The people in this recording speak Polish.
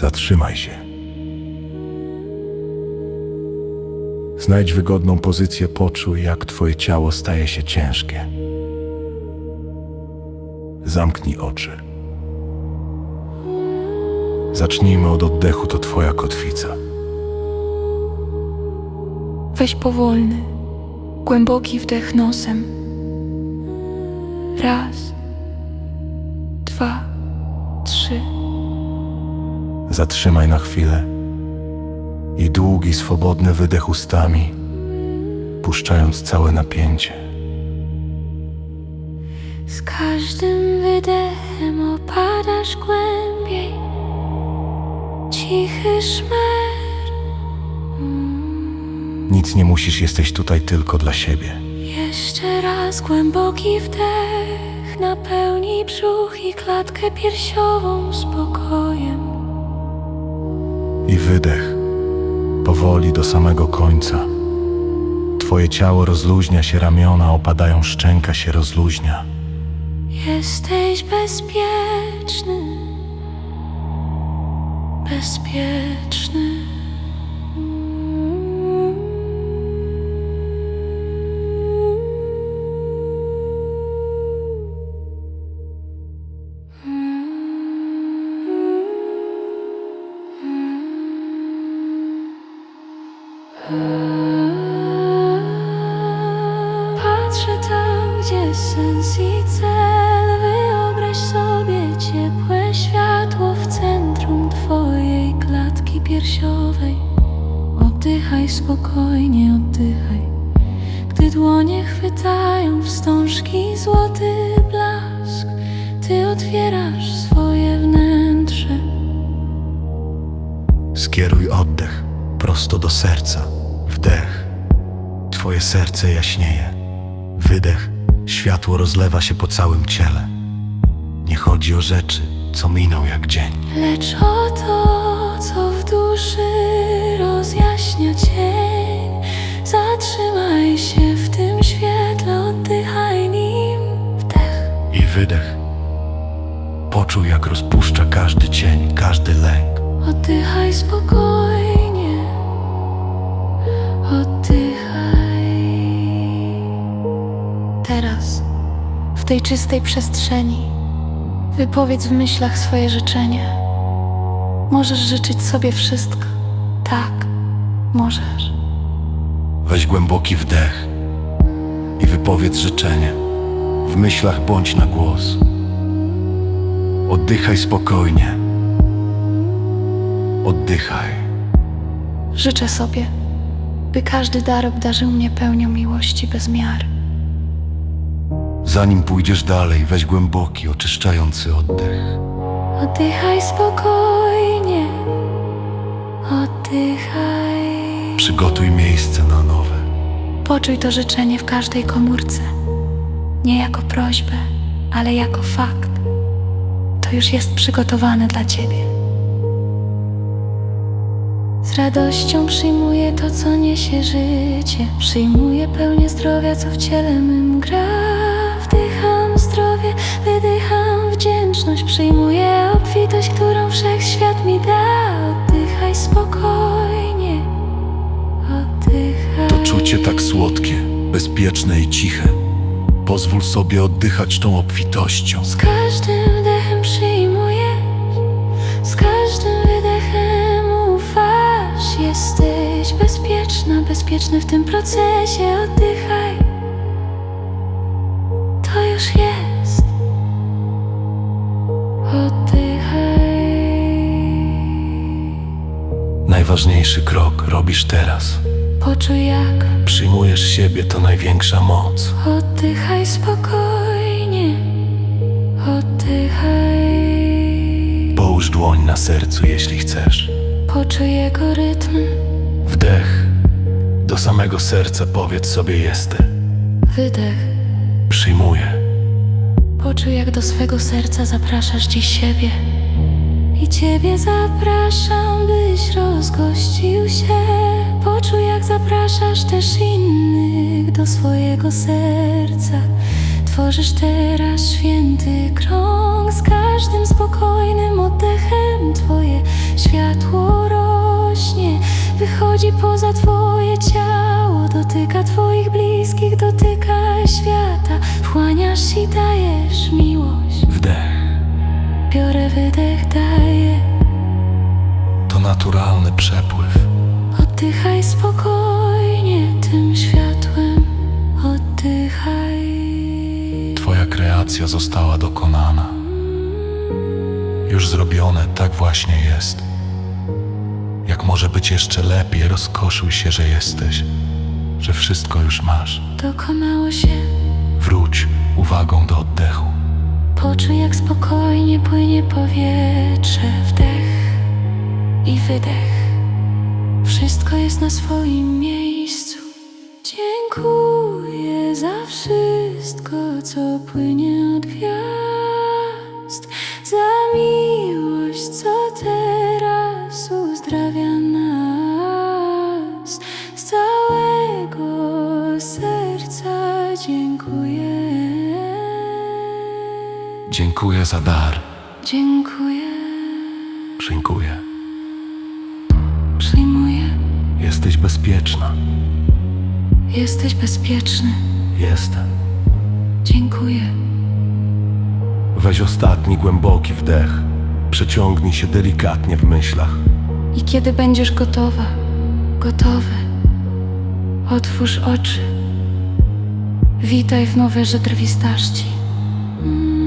Zatrzymaj się. Znajdź wygodną pozycję, poczuj, jak twoje ciało staje się ciężkie. Zamknij oczy. Zacznijmy od oddechu, to twoja kotwica. Weź powolny, głęboki wdech nosem. Raz, Zatrzymaj na chwilę i długi, swobodny wydech ustami, puszczając całe napięcie. Z każdym wydechem opadasz głębiej. Cichy szmer. Nic nie musisz, jesteś tutaj tylko dla siebie. Jeszcze raz głęboki wdech napełni brzuch i klatkę piersiową spokojem. I wydech, powoli do samego końca. Twoje ciało rozluźnia się, ramiona opadają, szczęka się rozluźnia. Jesteś bezpieczny, bezpieczny. Patrzę tam, gdzie sens i cel. Wyobraź sobie ciepłe światło w centrum twojej klatki piersiowej. Oddychaj spokojnie, oddychaj. Gdy dłonie chwytają wstążki złoty blask, ty otwierasz swoje wnętrze. Skieruj oddech prosto do serca. Twoje serce jaśnieje. Wydech. Światło rozlewa się po całym ciele. Nie chodzi o rzeczy, co miną jak dzień. Lecz o to, co w duszy rozjaśnia cień, zatrzymaj się w tym świetle, oddychaj nim. Wdech, I wydech. Poczuj, jak rozpuszcza każdy cień, każdy lęk. oddychaj spokojnie, tej czystej przestrzeni, wypowiedz w myślach swoje życzenie. Możesz życzyć sobie wszystko. Tak, możesz. Weź głęboki wdech i wypowiedz życzenie. W myślach bądź na głos. Oddychaj spokojnie. Oddychaj. Życzę sobie, by każdy dar obdarzył mnie pełnią miłości bez miar. Zanim pójdziesz dalej, weź głęboki, oczyszczający oddech. Oddychaj spokojnie, oddychaj. Przygotuj miejsce na nowe. Poczuj to życzenie w każdej komórce. Nie jako prośbę, ale jako fakt. To już jest przygotowane dla ciebie. Z radością przyjmuję to, co niesie życie. Przyjmuję pełnię zdrowia, co w ciele mym gra. Wydycham wdzięczność. Przyjmuję obfitość, którą wszechświat mi da. Oddychaj spokojnie, oddychaj. To czucie tak słodkie, bezpieczne i ciche. Pozwól sobie oddychać tą obfitością. Z każdym wdechem przyjmujesz, z każdym wydechem ufasz. Jesteś bezpieczna, bezpieczny w tym procesie. Oddychaj, Najważniejszy krok robisz teraz. Poczuj jak Przyjmujesz siebie, to największa moc. oddychaj spokojnie. Oddychaj. Połóż dłoń na sercu, jeśli chcesz. Poczuj jego rytm. Wdech. Do samego serca powiedz sobie jestem. Wydech. Przyjmuję. Poczuj, jak do swego serca zapraszasz dziś siebie. I Ciebie zapraszam, byś rozgościł się. Poczuj jak zapraszasz też innych do swojego serca. Tworzysz teraz święty krąg Z każdym spokojnym oddechem. Twoje światło rośnie Wychodzi poza Twoje ciało. Dotyka Twoich bliskich, dotyka świata. Wchłaniasz i dajesz miłość naturalny przepływ. Oddychaj spokojnie tym światłem Oddychaj Twoja kreacja została dokonana. Już zrobione, tak właśnie jest. Jak może być jeszcze lepiej, rozkoszuj się, że jesteś, że wszystko już masz. Dokonało się Wróć uwagą do oddechu. Poczuj jak spokojnie płynie powietrze Wdech i wydech. Wszystko jest na swoim miejscu. Dziękuję za wszystko, co płynie od gwiazd. Za miłość, co teraz uzdrawia nas. Z całego serca dziękuję. Dziękuję za dar. Dziękuję, Dziękuję. Jesteś bezpieczna. Jesteś bezpieczny. Jestem. Dziękuję. Weź ostatni głęboki wdech. Przeciągnij się delikatnie w myślach. I kiedy będziesz gotowa, gotowy, otwórz oczy. Witaj w nowej rzeczywistości. Mm.